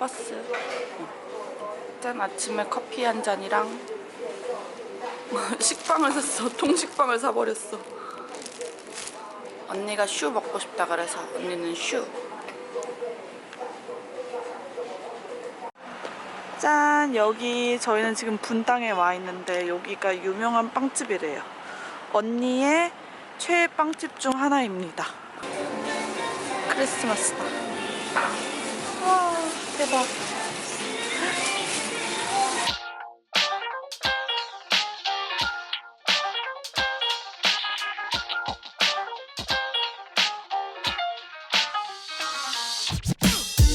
버스. 일단 아침에 커피 한 잔이랑 식빵을 샀어. 통식빵을 사버렸어. 언니가 슈 먹고 싶다 그래서 언니는 슈. 짠! 여기 저희는 지금 분당에 와 있는데 여기가 유명한 빵집이래요. 언니의 최애 빵집 중 하나입니다. 크리스마스다. 와, 대박.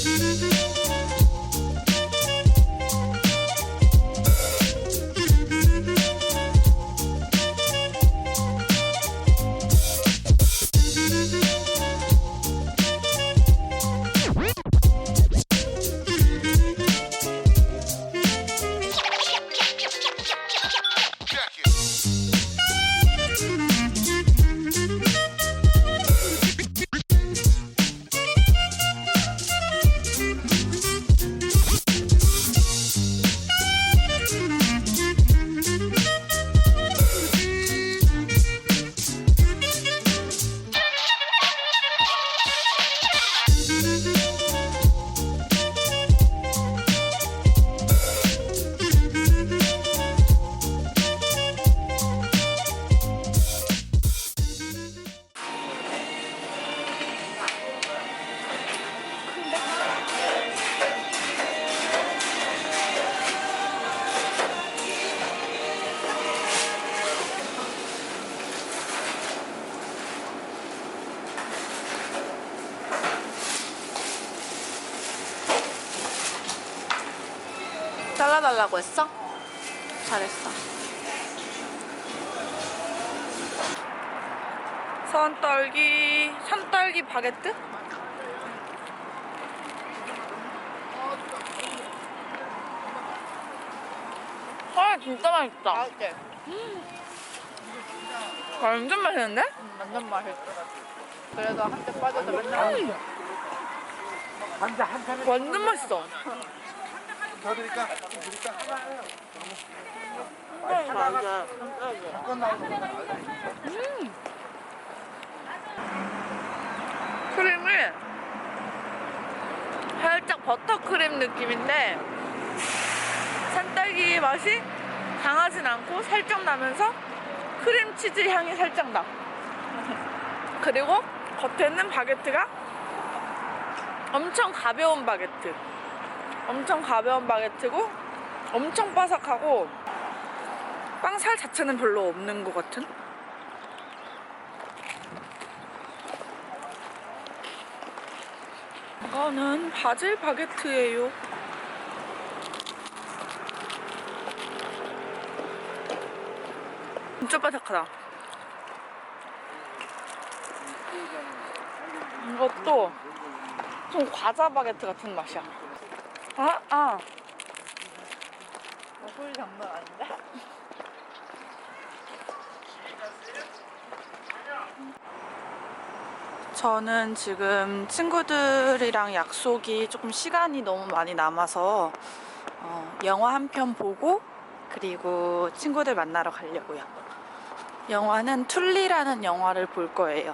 잘 라달라고 했어? 잘했어. 산딸기, 산딸기 바게트? 아, 진짜 맛있다. 맛있지? 완전 맛있는데? 완전 맛있어. 그래도 한대 빠져서 맨날 음, 완전 맛있어. 더 드릴까? 좀 드릴까? 맞아. 잠깐 나오는 거. 크림이 살짝 버터크림 느낌인데 산딸기 맛이 강하진 않고 살짝 나면서 크림치즈 향이 살짝 나. 그리고 겉에는 바게트가 엄청 가벼운 바게트. 엄청 가벼운 바게트고 엄청 바삭하고 빵 살 자체는 별로 없는 것 같은? 이거는 바질 바게트예요. 진짜 바삭하다. 이것도 좀 과자 바게트 같은 맛이야. 아, 아. 어, 소리 장난 아닌데? 저는 지금 친구들이랑 약속이 조금 시간이 너무 많이 남아서 어, 영화 한 편 보고 그리고 친구들 만나러 가려고요. 영화는 툴리라는 영화를 볼 거예요.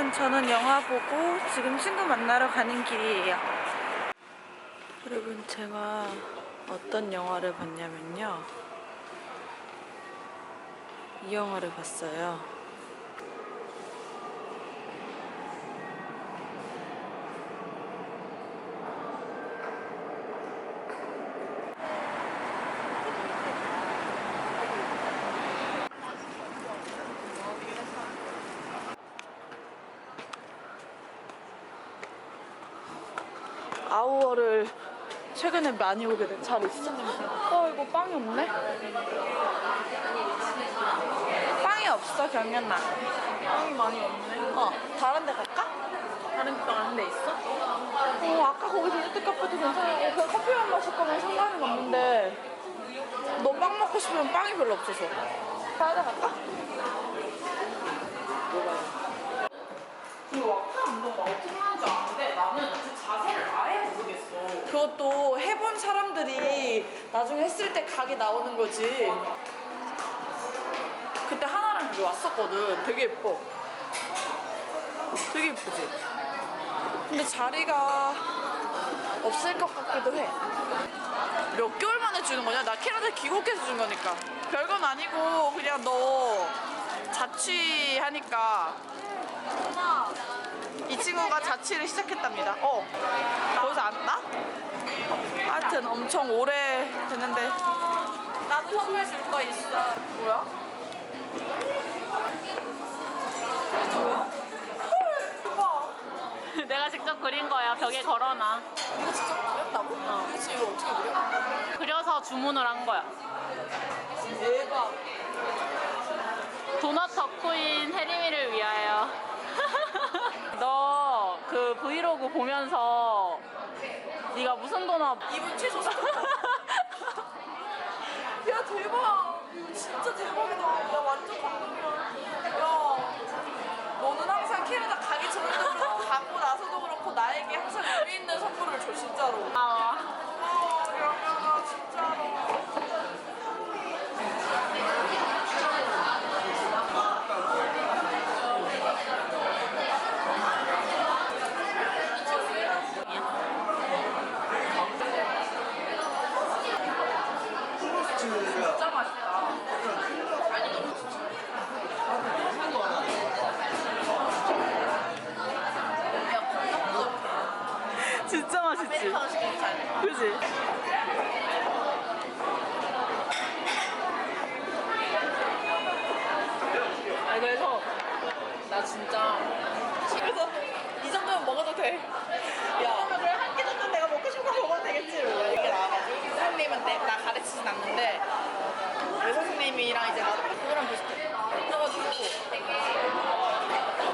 여러분 저는 영화 보고 지금 친구 만나러 가는 길이에요. 여러분 제가 어떤 영화를 봤냐면요. 이 영화를 봤어요. 아우어를 최근에 많이 오게 된 잘 있어? 어 이거 빵이 없네? 빵이 없어 경연아 빵이 많이 없네 어 다른 데 갈까? 다른 빵 아는 데 있어? 어 아까 거기 디저트 카페도 괜찮은데 그 커피만 마실 거면 상관은 없는데 너 빵 먹고 싶으면 빵이 별로 없어서 다른 데 갈까? 이거 와카 운동가 어떻게 하는지 아는데 나는 그 자세를 아예 모르겠어. 그것도 해본 사람들이 나중에 했을 때 각이 나오는 거지. 그때 하나랑 여기 왔었거든. 되게 예뻐. 되게 예쁘지? 근데 자리가 없을 것 같기도 해. 몇 개월 만에 주는 거냐? 나 캐나다 귀국해서 준 거니까. 별건 아니고 그냥 너 자취하니까 이 친구가 자취를 시작했답니다. 어, 거기서 안다? 하여튼 엄청 오래 됐는데 나도 선물 줄 거 있어. 뭐야? 내가 직접 그린 거야. 벽에 걸어놔. 이거 진짜 그렸다고? 어. 그치, 이거 어떻게 그려? 그려서 주문을 한 거야. 대박. 도넛 덕후인 혜림이를 위하여. 너 그 브이로그 보면서 네가 무슨 도넛 이분 최소 야, 대박. 이거 진짜 대박이다. 나 완전 감동이야. 야, 너는 항상 캐나다 가기 전에도 그렇고 가고 나서도 그렇고 나에게 항상 의미 있는 선물을 줘, 진짜로. 어, 아, 영현아, 진짜로. 진짜 맛있다. 진짜 맛있지? 그지? 아 그래서 나 진짜 그래서 이 정도면 먹어도 돼. 야. 그래 한끼 정도 내가 먹고 싶은 거 먹어도 되겠지. 이렇게 나와가지고 선생님은 내, 나 가르치진 않는데 내 선생님이랑 이제 나도 그거랑 비슷해. 그래가지고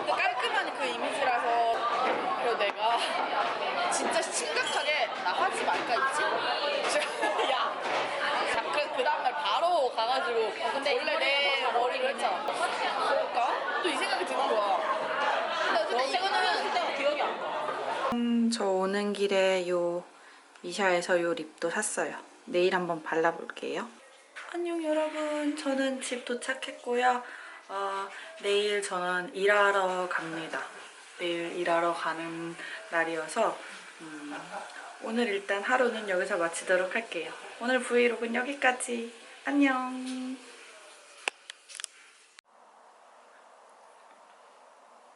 그 깔끔한 그 이미지라서 그리고 내가 진짜 심각하게 나 하지 말까 있지? 야. 자, 그래서 그 다음날 바로 가가지고 근데 원래 내 머리로 했잖아. 그럴까? 또 이 생각이 드는 거야. 근데 어쨌든 이거는 그때 기억이 안 나. 음, 저 오는 길에 요 미샤에서 요 립도 샀어요. 내일 한번 발라볼게요. 안녕 여러분. 저는 집 도착했고요. 어, 내일 저는 일하러 갑니다. 내일 일하러 가는 날이어서 음, 오늘 일단 하루는 여기서 마치도록 할게요. 오늘 브이로그는 여기까지. 안녕.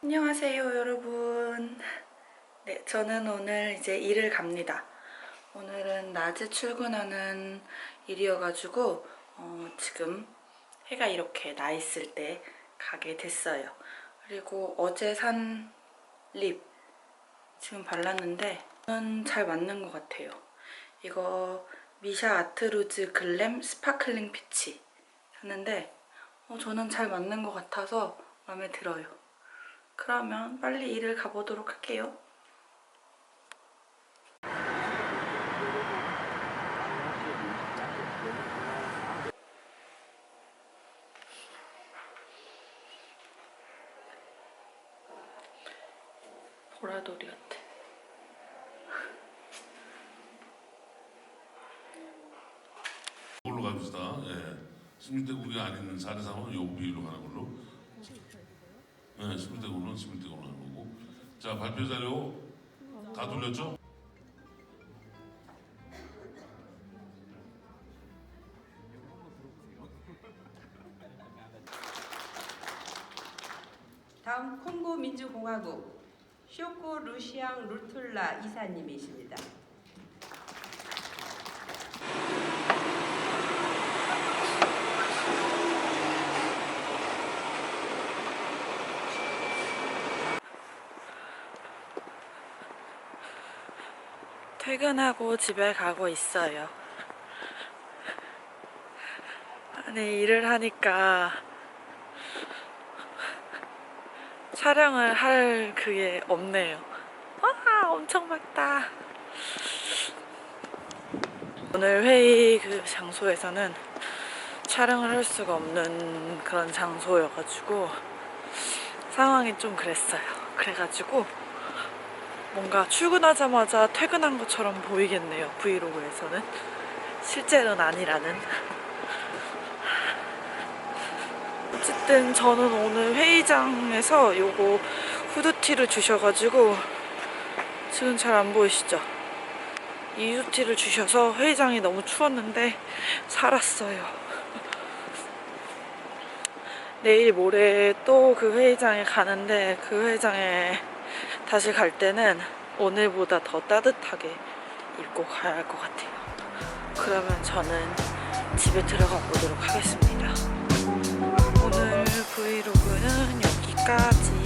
안녕하세요 여러분. 네, 저는 오늘 이제 일을 갑니다. 오늘은 낮에 출근하는 일이어가지고 어, 지금 해가 이렇게 나 있을 때 가게 됐어요. 그리고 어제 산 립 지금 발랐는데 저는 잘 맞는 것 같아요. 이거 미샤 아트루즈 글램 스파클링 피치 샀는데 어, 저는 잘 맞는 것 같아서 마음에 들어요. 그러면 빨리 일을 가보도록 할게요. 갑시다. 예. 16대국이 아닌 사례상은 요 비로 가는 걸로. 예, 16대국은 16대국으로 가는 거고. 자, 발표 자료 다 돌렸죠? 다음 콩고 민주공화국 쇼코 루시앙 루툴라 이사님이십니다. 퇴근하고 집에 가고 있어요. 아니, 일을 하니까 촬영을 할 그게 없네요. 와, 엄청 맑다. 오늘 회의 그 장소에서는 촬영을 할 수가 없는 그런 장소여가지고 상황이 좀 그랬어요. 그래가지고 뭔가 출근하자마자 퇴근한 것처럼 보이겠네요. 브이로그에서는 실제로는 아니라는. 어쨌든 저는 오늘 회의장에서 요거 후드티를 주셔가지고 지금 잘 안 보이시죠? 이 후드티를 주셔서 회의장이 너무 추웠는데 살았어요. 내일 모레 또 그 회의장에 가는데 그 회의장에 다시 갈 때는 오늘보다 더 따뜻하게 입고 가야 할 것 같아요. 그러면 저는 집에 들어가 보도록 하겠습니다. 오늘 브이로그는 여기까지.